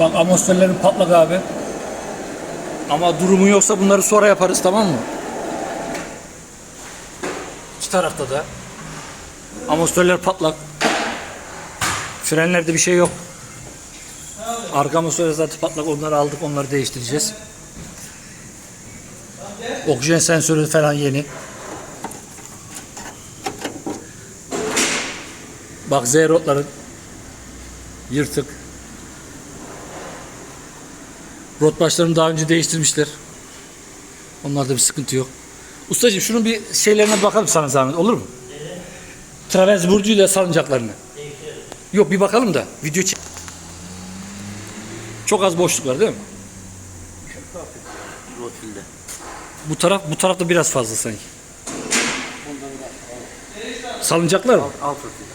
Bak amortisörlerin patlak abi. Ama durumu yoksa bunları sonra yaparız tamam mı? İki tarafta da. Amortisörler patlak. Frenlerde bir şey yok. Arka amortisörler zaten patlak onları aldık onları değiştireceğiz. Oksijen sensörü falan yeni. Bak Z-Rod'ların yırtık. Rot başlarını daha önce değiştirmişler. Onlarda bir sıkıntı yok. Ustacığım şunun bir şeylerine bakalım sana zahmet olur mu? Travers burcuyla salıncaklarını. Yok bir bakalım da video çek. Çok az boşluk var değil mi? Rotilde. Bu taraf bu tarafta biraz fazla sanki. Salıncaklar mı? Alt rotilde.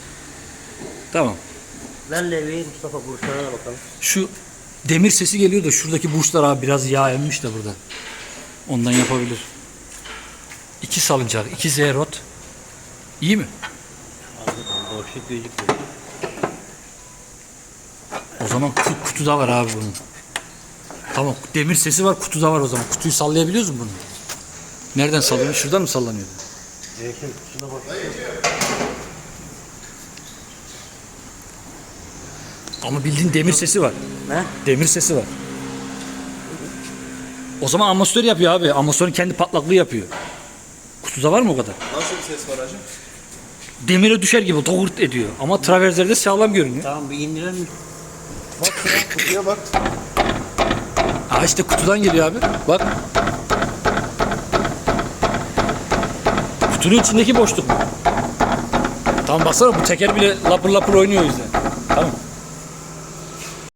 Tamam. Ver levyeyi Mustafa burçlara da bakalım. Şu demir sesi geliyor da şuradaki burçlar abi biraz yağ emmiş de burada. Ondan yapabilir. İki salıncak, iki Z rot. İyi mi? O zaman ku- kutuda var abi bunun. Tamam demir sesi var kutuda var o zaman. Kutuyu sallayabiliyoruz mu bunu? Nereden sallanıyor? Şuradan mı sallanıyor? Şuna bak. Ama bildiğin demir sesi var. Ne? Demir sesi var. O zaman amortisör yapıyor abi. Amortisörün kendi patlaklığı yapıyor. Kutuda var mı o kadar? Nasıl bir ses var hacı? Demire düşer gibi doğurt ediyor. Ama traverzlerde sağlam görünüyor. Tamam bir indirelim. Bak ya kutuya bak. Aa işte kutudan geliyor abi. Bak. Kutunun içindeki boşluk. Tamam baksana bu teker bile lapır lapır oynuyor o yüzden. Tamam.